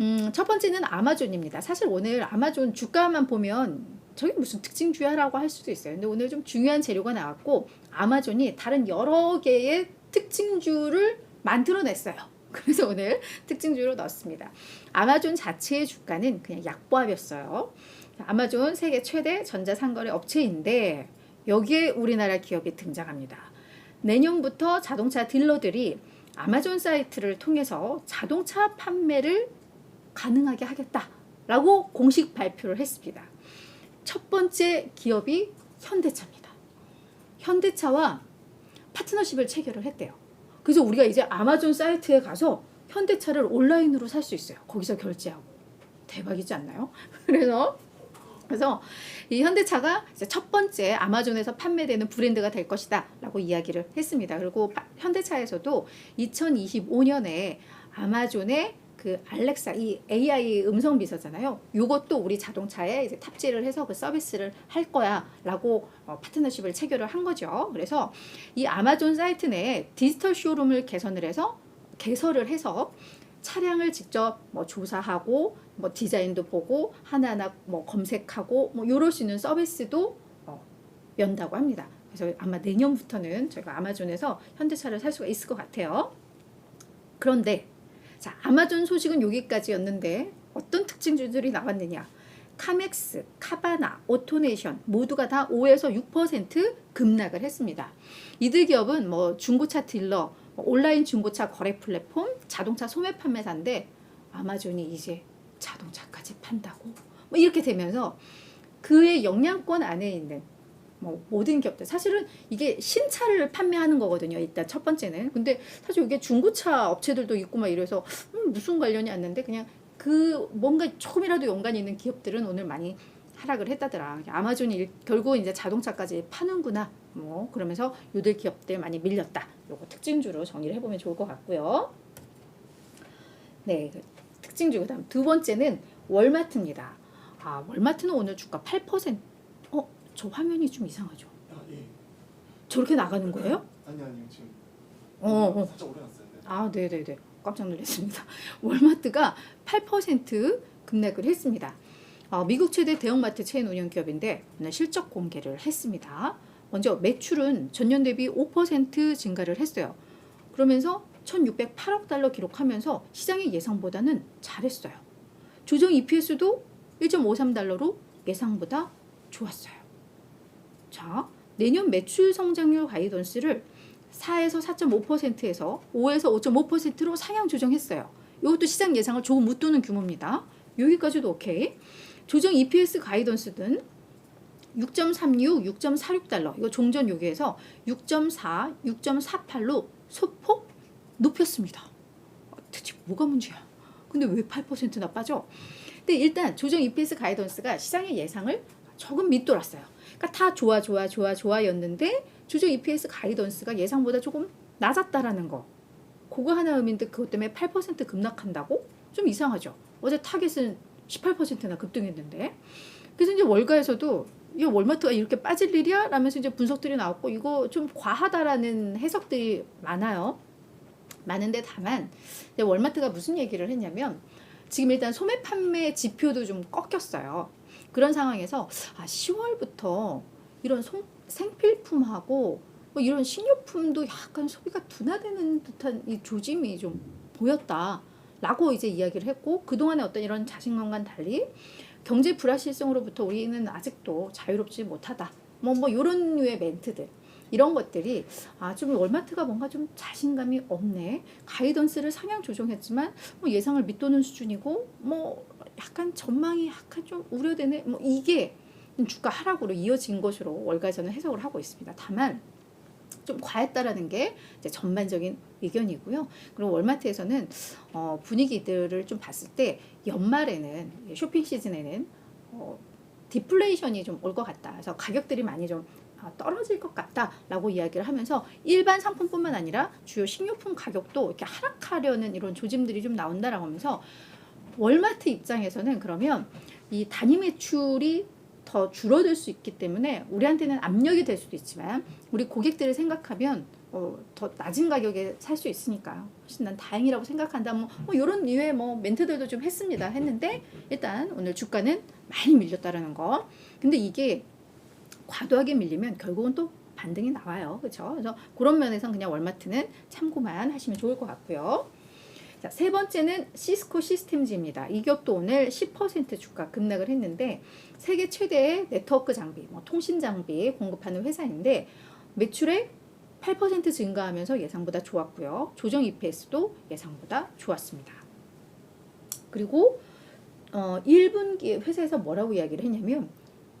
음, 첫 번째는 아마존입니다. 사실 오늘 아마존 주가만 보면 저게 무슨 특징주야라고 할 수도 있어요. 근데 오늘 좀 중요한 재료가 나왔고 아마존이 다른 여러 개의 특징주를 만들어냈어요. 그래서 오늘 특징주로 넣었습니다. 아마존 자체의 주가는 그냥 약보합이었어요. 아마존 세계 최대 전자상거래 업체인데 여기에 우리나라 기업이 등장합니다. 내년부터 자동차 딜러들이 아마존 사이트를 통해서 자동차 판매를 가능하게 하겠다라고 공식 발표를 했습니다. 첫 번째 기업이 현대차입니다. 현대차와 파트너십을 체결을 했대요. 그래서 우리가 이제 아마존 사이트에 가서 현대차를 온라인으로 살 수 있어요. 거기서 결제하고. 대박이지 않나요? 그래서 그래서 이 현대차가 첫 번째 아마존에서 판매되는 브랜드가 될 것이다 라고 이야기를 했습니다. 그리고 파- 현대차에서도 2025년에 아마존의 그 알렉사 이 AI 음성 비서잖아요. 요것도 우리 자동차에 이제 탑재를 해서 그 서비스를 할 거야라고 어, 파트너십을 체결을 한 거죠. 그래서 이 아마존 사이트 내에 디지털 쇼룸을 개선을 해서 개설을 해서 차량을 직접 뭐 조사하고 뭐 디자인도 보고 하나하나 뭐 검색하고 뭐 요럴 수 있는 서비스도 어, 연다고 합니다. 그래서 아마 내년부터는 저희가 아마존에서 현대차를 살 수가 있을 것 같아요. 그런데 자 아마존 소식은 여기까지였는데 어떤 특징주들이 나왔느냐? 카맥스, 카바나, 오토네이션 모두가 다 5에서 6% 급락을 했습니다. 이들 기업은 뭐 중고차 딜러, 뭐 온라인 중고차 거래 플랫폼, 자동차 소매 판매사인데 아마존이 이제 자동차까지 판다고 뭐 이렇게 되면서 그의 영향권 안에 있는 뭐 모든 기업들 사실은 이게 신차를 판매하는 거거든요. 일단 첫 번째는 근데 사실 이게 중고차 업체들도 있고 막 이래서 음, 무슨 관련이 없는데 그냥 그 뭔가 조금이라도 연관이 있는 기업들은 오늘 많이 하락을 했다더라. 아마존이 일- 결국 이제 자동차까지 파는구나. 뭐 그러면서 요들 기업들 많이 밀렸다. 요거 특징주로 정리를 해보면 좋을 것 같고요. 네, 그 특징주 그다음 두 번째는 월마트입니다. 아 월마트는 오늘 주가 8%. 어, 저 화면이 좀 이상하죠. 아 예. 저렇게 나가는 거예요? 아니 아니 지금. 어, 어. 살짝 오래놨어요. 네. 아, 네네네. 깜짝 놀랐습니다. 월마트가 8% 급락을 했습니다. 어, 미국 최대 대형마트 체인 운영 기업인데 오늘 실적 공개를 했습니다. 먼저 매출은 전년 대비 5% 증가를 했어요. 그러면서 1,608억 달러 기록하면서 시장의 예상보다는 잘했어요. 조정 EPS도 1.53달러로 예상보다 좋았어요. 자, 내년 매출 성장률 가이던스를 4에서 4.5%에서 5에서 5.5%로 상향 조정했어요. 이것도 시장 예상을 조금 웃도는 규모입니다. 여기까지도 오케이. 조정 EPS 가이던스는 6.36, 6.46달러. 이거 종전 요기에서 6.4, 6.48로 소폭 높였습니다. 어, 대체 뭐가 문제야? 근데 왜 8%나 빠져? 근데 일단 조정 EPS 가이던스가 시장의 예상을 조금 밑돌았어요. 그러니까 다 좋아 좋아 좋아 좋아였는데 조정 EPS 가이던스가 예상보다 조금 낮았다라는 거. 그거 하나 의미인데 그것 때문에 8% 급락한다고? 좀 이상하죠. 어제 타겟은 18%나 급등했는데. 그래서 이제 월가에서도 이 월마트가 이렇게 빠질 일이야? 라면서 이제 분석들이 나왔고 이거 좀 과하다라는 해석들이 많아요. 많은데 다만 월마트가 무슨 얘기를 했냐면 지금 일단 소매 판매 지표도 좀 꺾였어요. 그런 상황에서 아 10월부터 이런 송- 생필품하고 뭐 이런 식료품도 약간 소비가 둔화되는 듯한 이 조짐이 좀 보였다 라고 이제 이야기를 했고 그동안의 어떤 이런 자신감과는 달리 경제 불확실성으로부터 우리는 아직도 자유롭지 못하다. 뭐뭐 이런 류의 멘트들 이런 것들이 아 좀 월마트가 뭔가 좀 자신감이 없네. 가이던스를 상향 조정했지만 뭐 예상을 밑도는 수준이고 뭐 약간 전망이 약간 좀 우려되네. 뭐 이게 주가 하락으로 이어진 것으로 월가 저는 해석을 하고 있습니다. 다만 좀 과했다라는 게 전반적인 의견이고요. 그리고 월마트에서는 어, 분위기들을 좀 봤을 때 연말에는 쇼핑 시즌에는 어, 디플레이션이 좀 올 것 같다. 그래서 가격들이 많이 좀 아, 떨어질 것 같다라고 이야기를 하면서 일반 상품뿐만 아니라 주요 식료품 가격도 이렇게 하락하려는 이런 조짐들이 좀 나온다라고 하면서 월마트 입장에서는 그러면 이 단위 매출이 더 줄어들 수 있기 때문에 우리한테는 압력이 될 수도 있지만 우리 고객들을 생각하면 어, 더 낮은 가격에 살 수 있으니까요. 훨씬 난 다행이라고 생각한다. 뭐, 뭐 이런 이외에 뭐 멘트들도 좀 했습니다. 했는데 일단 오늘 주가는 많이 밀렸다라는 거. 근데 이게 과도하게 밀리면 결국은 또 반등이 나와요. 그렇죠? 그래서 그런 면에서 그냥 월마트는 참고만 하시면 좋을 것 같고요. 자, 세 번째는 시스코 시스템즈입니다. 이 기업도 오늘 10% 주가 급락을 했는데 세계 최대의 네트워크 장비, 뭐 통신 장비 공급하는 회사인데 매출액 8% 증가하면서 예상보다 좋았고요. 조정 EPS도 예상보다 좋았습니다. 그리고 어, 1분기에 회사에서 뭐라고 이야기를 했냐면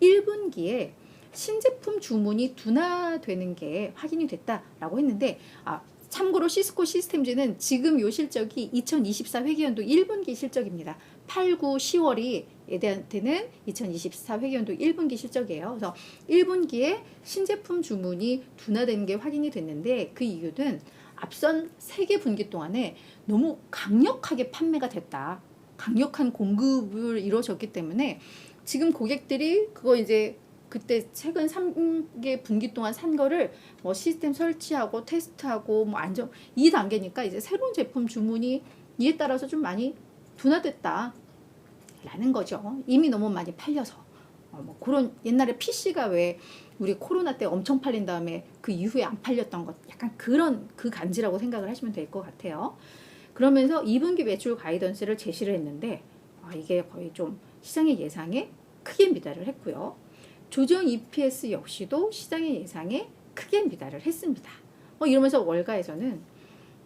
1분기에 신제품 주문이 둔화되는 게 확인이 됐다라고 했는데 아, 참고로 시스코 시스템즈는 지금 요 실적이 2024 회계연도 1분기 실적입니다. 8, 9, 10월이 얘한테는 2024 회계연도 1분기 실적이에요. 그래서 1분기에 신제품 주문이 둔화되는 게 확인이 됐는데 그 이유는 앞선 세개 분기 동안에 너무 강력하게 판매가 됐다. 강력한 공급을 이루어졌기 때문에 지금 고객들이 그거 이제 그때 최근 3개 분기 동안 산 거를 뭐 시스템 설치하고 테스트하고 뭐 안정 이 단계니까 이제 새로운 제품 주문이 이에 따라서 좀 많이 둔화됐다. 라는 거죠. 이미 너무 많이 팔려서. 어, 뭐 그런 옛날에 PC가 왜 우리 코로나 때 엄청 팔린 다음에 그 이후에 안 팔렸던 것 약간 그런 그 간지라고 생각을 하시면 될 것 같아요. 그러면서 2분기 매출 가이던스를 제시를 했는데 아, 이게 거의 좀 시장의 예상에 크게 미달을 했고요. 조정 EPS 역시도 시장의 예상에 크게 미달을 했습니다. 뭐 이러면서 월가에서는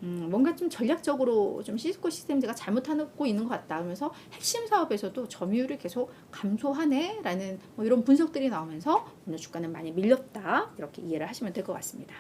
음, 뭔가 좀 전략적으로 좀 시스코 시스템즈가 잘못하고 있는 것 같다 하면서 핵심 사업에서도 점유율이 계속 감소하네라는 뭐 이런 분석들이 나오면서 오늘 주가는 많이 밀렸다 이렇게 이해를 하시면 될 것 같습니다.